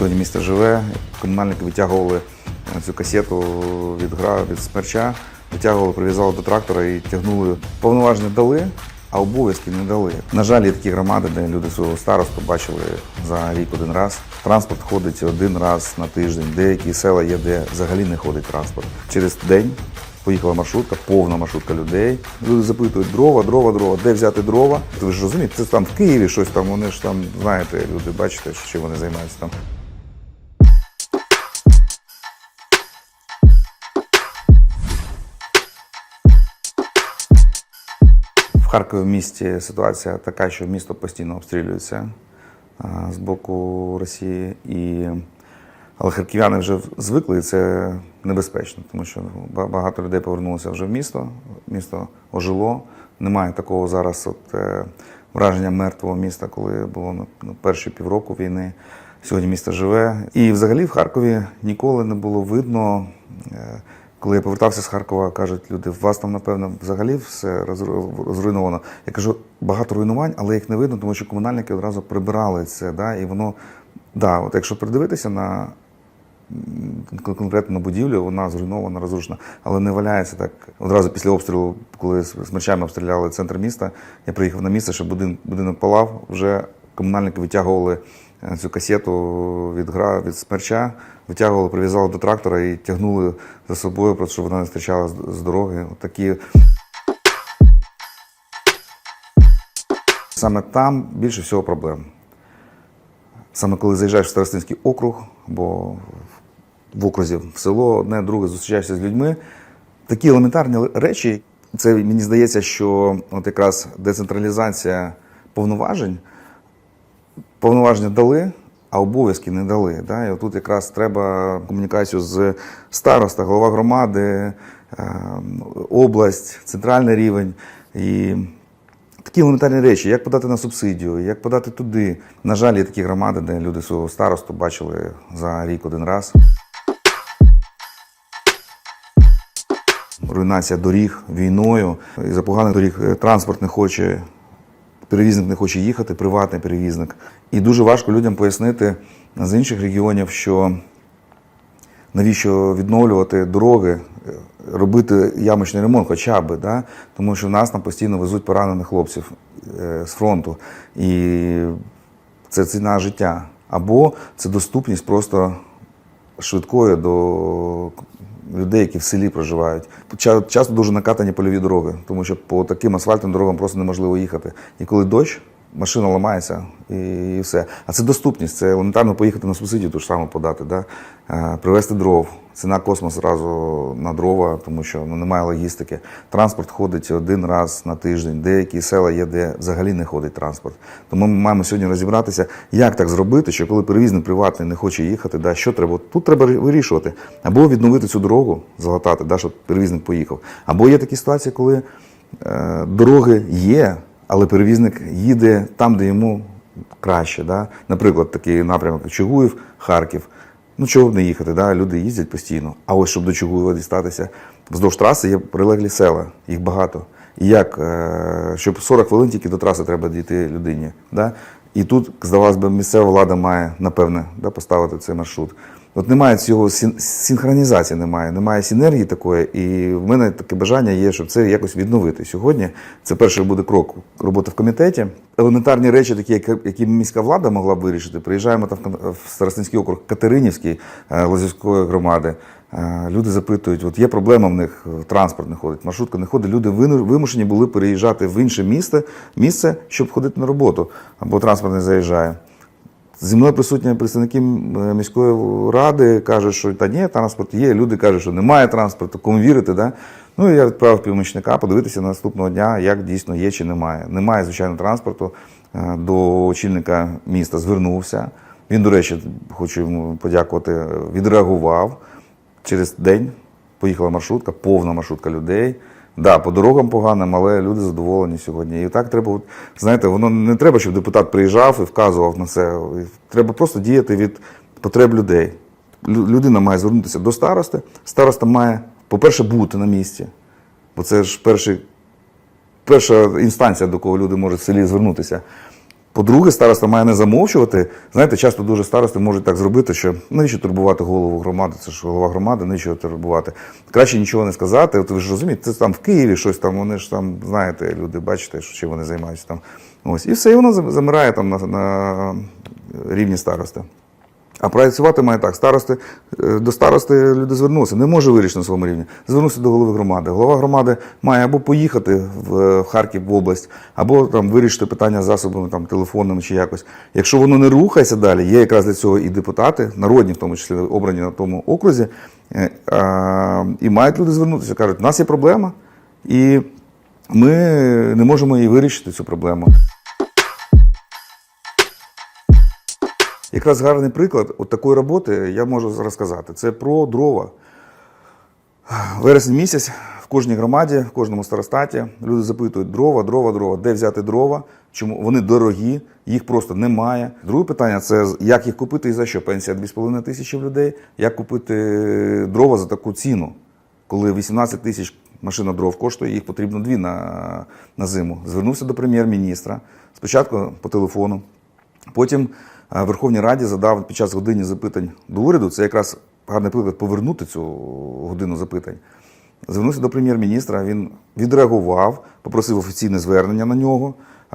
Сьогодні місто живе. Комунальники витягували цю касету від гра від смерча, витягували, прив'язали до трактора і тягнули. Повноваження дали, а обов'язки не дали. На жаль, є такі громади, де люди свого старосту бачили за рік один раз. Транспорт ходить один раз на тиждень. Деякі села є, де взагалі не ходить транспорт. Через день поїхала маршрутка, повна маршрутка людей. Люди запитують дрова, дрова, дрова, де взяти дрова. Ви ж розумієте, це там в Києві щось там. Вони ж там знаєте, люди бачите, чим вони займаються там. Харкові в місті ситуація така, що місто постійно обстрілюється з боку Росії. І... Але харків'яни вже звикли, і це небезпечно, тому що багато людей повернулося вже в місто. Місто ожило. Немає такого зараз от, е, враження мертвого міста, коли було на, на перші півроку війни. Сьогодні місто живе. І взагалі в Харкові ніколи не було видно. Коли я повертався з Харкова, кажуть люди, у вас там, напевно, взагалі все розру- розруйновано. Я кажу, багато руйнувань, але їх не видно, тому що комунальники одразу прибирали це. Да? І воно, да, от якщо придивитися на м, кон- конкретно на будівлю, вона зруйнована, розрушена, але не валяється так. Одразу після обстрілу, коли з смерчами обстріляли центр міста, я приїхав на місце, що будинок палав, вже комунальники витягували цю касету від гра від смерча, витягували, прив'язали до трактора і тягнули за собою, просто щоб вона не стрічала з, дороги. От такі. Саме там більше всього проблем. Саме коли заїжджаєш в Старостинський округ або в окрузі в село, одне друге зустрічаєшся з людьми. Такі елементарні речі, це мені здається, що от якраз децентралізація повноважень, повноваження дали, а обов'язки не дали. Да? І отут якраз треба комунікацію з староста, голова громади, е, область, центральний рівень. І Такі елементарні речі, як подати на субсидію, як подати туди. На жаль, є такі громади, де люди свого старосту бачили за рік один раз. Руйнація доріг війною. І за поганих доріг е, транспорт не хоче, перевізник не хоче їхати, приватний перевізник. І дуже важко людям пояснити з інших регіонів, що навіщо відновлювати дороги, робити ямочний ремонт, хоча б, да? тому що в нас там постійно везуть поранених хлопців е, з фронту. І це ціна життя. Або це доступність просто швидкою до людей, які в селі проживають. Ча- Часто дуже накатані польові дороги, тому що по таким асфальтним дорогам просто неможливо їхати. І коли дощ, машина ламається і, і все. А це доступність, це елементарно поїхати на субсидію, ту ж саму подати, да? Е, привезти дров. Ціна космос зразу на дрова, тому що ну, немає логістики. Транспорт ходить один раз на тиждень. Деякі села є, де взагалі не ходить транспорт. Тому ми маємо сьогодні розібратися, як так зробити, що коли перевізник приватний не хоче їхати, да, що треба? Тут треба вирішувати. Або відновити цю дорогу, залатати, да, щоб перевізник поїхав. Або є такі ситуації, коли е, дороги є, але перевізник їде там, де йому краще. Да? Наприклад, такий напрямок Чугуїв, Харків. Ну, чого б не їхати, да? люди їздять постійно. А ось щоб до Чугуєва дістатися, вздовж траси є прилеглі села, їх багато. І як, е, щоб 40 хвилин тільки до траси треба дійти людині. Да? І тут, здавалось би, місцева влада має, напевне, да, поставити цей маршрут. От немає цього син- синхронізації, немає, немає синергії такої, і в мене таке бажання є, щоб це якось відновити. Сьогодні це перший буде крок роботи в комітеті. Елементарні речі, такі, як- які міська влада могла б вирішити. Приїжджаємо там в Старостинський округ Катеринівський е, Лозівської громади. Е, Люди запитують, от є проблема в них, транспорт не ходить, маршрутка не ходить. Люди вимушені були переїжджати в інше місце, місце, щоб ходити на роботу, або транспорт не заїжджає. Зі мною присутні представники міської ради кажуть, що та ні, транспорт є. Люди кажуть, що немає транспорту, кому вірити. Да? Ну і я відправив помічника подивитися наступного дня, як дійсно є чи немає. Немає, звичайно, транспорту. Е, До очільника міста звернувся. Він, до речі, хочу йому подякувати, відреагував. Через день поїхала маршрутка, повна маршрутка людей. Да, по дорогам поганим, але люди задоволені сьогодні. І так треба, знаєте, воно не треба, щоб депутат приїжджав і вказував на це. Треба просто діяти від потреб людей. Людина має звернутися до старости. Староста має, по-перше, бути на місці. Бо це ж перший, перша інстанція, до кого люди можуть в селі звернутися. По-друге, староста має не замовчувати. Знаєте, часто дуже старости можуть так зробити, що навіщо турбувати голову громади, це ж голова громади, навіщо турбувати. Краще нічого не сказати. От ви ж розумієте, це там в Києві щось там, вони ж там, знаєте, люди бачите, що чим вони займаються там. Ось. І все, і воно замирає там на, на рівні старости. А працювати має так. Старости, е, до старости люди звернулися, не може вирішити на своєму рівні. Звернувся до голови громади. Голова громади має або поїхати в, в Харків в область, або там вирішити питання засобами там, телефонними чи якось. Якщо воно не рухається далі, є якраз для цього і депутати, народні, в тому числі обрані на тому окрузі, е, і мають люди звернутися. Кажуть, у нас є проблема, і ми не можемо її вирішити, цю проблему. Якраз гарний приклад от такої роботи я можу розказати. Це про дрова. Вересень місяць в кожній громаді, в кожному старостаті люди запитують дрова, дрова, дрова, де взяти дрова, чому вони дорогі, їх просто немає. Друге питання це як їх купити і за що? Пенсія 2,5 тисячі людей. Як купити дрова за таку ціну, коли 18 тисяч машина дров коштує, їх потрібно дві на, на зиму. Звернувся до прем'єр-міністра спочатку по телефону. Потім Верховній Раді задав під час години запитань до уряду. Це якраз гарний приклад повернути цю годину запитань. Звернувся до прем'єр-міністра, він відреагував, попросив офіційне звернення на нього,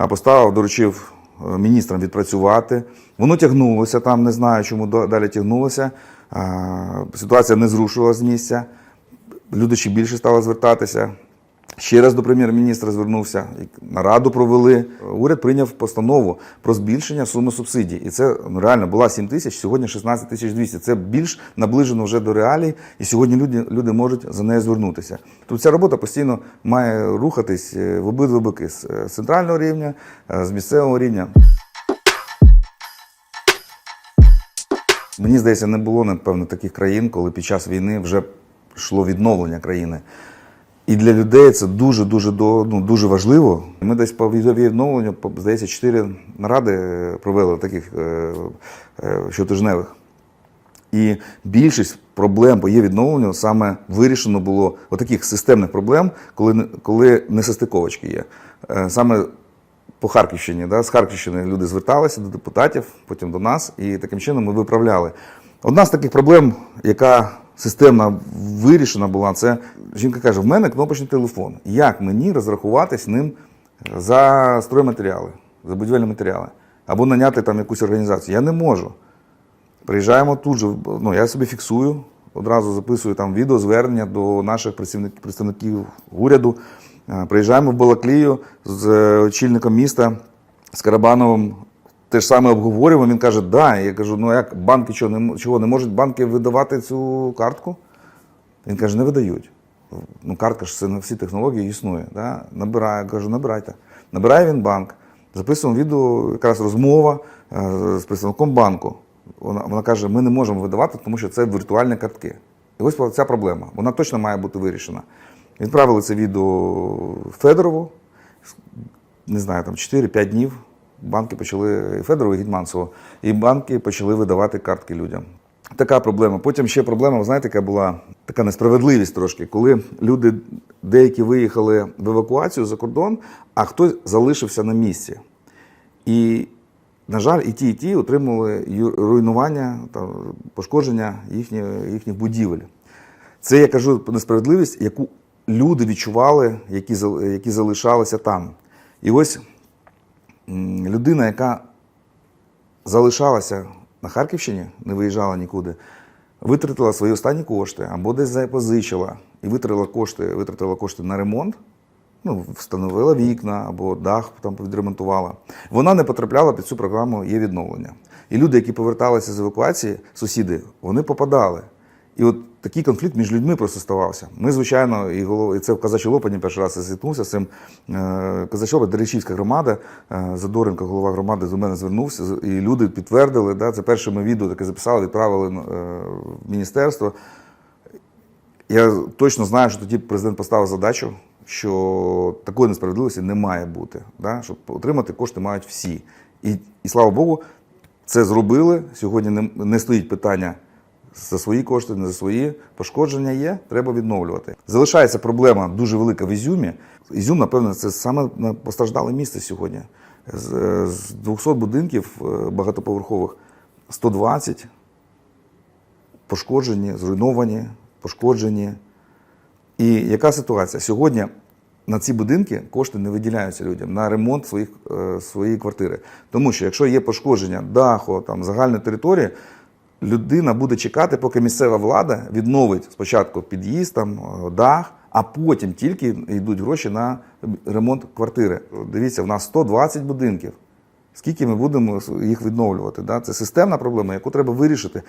поставив, доручив е, міністрам відпрацювати. Воно тягнулося там, не знаю, чому далі тягнулося. Ситуація не зрушилася з місця. Люди ще більше стали звертатися. Ще раз до прем'єр-міністра звернувся, нараду провели. Уряд прийняв постанову про збільшення суми субсидій. І це ну, реально була 7 тисяч, сьогодні 16 тисяч 200. Це більш наближено вже до реалій, і сьогодні люди, люди можуть за нею звернутися. Тобто ця робота постійно має рухатись е, в обидва боки з е, центрального рівня, е, з місцевого рівня. Мені здається, не було напевно таких країн, коли під час війни вже йшло відновлення країни. І для людей це дуже дуже ну, дуже важливо. Ми десь по відновленню, здається, чотири наради е, провели таких е, е, щотижневих. І більшість проблем по є відновленню саме вирішено було отаких системних проблем, коли, не- коли несостиковочки є. Е, Саме по Харківщині, да, з Харківщини люди зверталися до депутатів, потім до нас, і таким чином ми виправляли. Одна з таких проблем, яка системно вирішена була, це жінка каже: в мене кнопочний телефон. Як мені розрахуватись ним за стройматеріали, за будівельні матеріали? Або наняти там якусь організацію? Я не можу. Приїжджаємо тут же, ну я собі фіксую, одразу записую там відеозвернення до наших представників, представників уряду. Е, Приїжджаємо в Балаклію з е, очільником міста, з Карабановим. Те ж саме обговорюємо. Він каже, да. Я кажу, ну як банки чого не, чого не можуть банки видавати цю картку? Він каже, не видають. Ну, картка ж це на всі технології існує. Да? Набираю, кажу, набирайте. Набирає він банк. Записуємо відео, якраз розмова е, з представником банку. Вона, вона каже, ми не можемо видавати, тому що це віртуальні картки. І ось ця проблема. Вона точно має бути вирішена. Відправили це відео Федорову. Не знаю, там 4-5 днів банки почали і Федорову і Гетьманцеву, і банки почали видавати картки людям. Така проблема. Потім ще проблема, ви знаєте, яка була така несправедливість трошки, коли люди деякі виїхали в евакуацію за кордон, а хтось залишився на місці. І, на жаль, і ті, і ті отримали руйнування та пошкодження їхні, їхніх будівель. Це я кажу несправедливість, яку люди відчували, які, які залишалися там. І ось людина, яка залишалася на Харківщині, не виїжджала нікуди, витратила свої останні кошти або десь запозичила і витратила кошти, витратила кошти на ремонт. Ну, встановила вікна або дах там відремонтувала. Вона не потрапляла під цю програму є відновлення. І люди, які поверталися з евакуації, сусіди, вони попадали. І от такий конфлікт між людьми просто ставався. Ми, звичайно, і голов... і це в Казачій Лопані перший раз я зіткнувся з цим. Е, Казачі Лопань, Деречівська громада, е, Задоренко, голова громади, до мене звернувся, і люди підтвердили. Да, це перше ми відео таке записали, відправили е, в міністерство. Я точно знаю, що тоді президент поставив задачу, що такої несправедливості не має бути. Да? Щоб отримати кошти мають всі. І, і слава Богу, це зробили. Сьогодні не, не стоїть питання за свої кошти, не за свої. Пошкодження є, треба відновлювати. Залишається проблема дуже велика в Ізюмі. Ізюм, напевно, це саме постраждале місце сьогодні. З, е, з 200 будинків е, багатоповерхових 120 пошкоджені, зруйновані, пошкоджені. І яка ситуація? Сьогодні на ці будинки кошти не виділяються людям на ремонт своїх, е, своєї квартири. Тому що якщо є пошкодження даху, там, загальної території, людина буде чекати, поки місцева влада відновить спочатку під'їзд, там, е, дах, а потім тільки йдуть гроші на ремонт квартири. Дивіться, в нас 120 будинків. Скільки ми будемо їх відновлювати? Да? Це системна проблема, яку треба вирішити.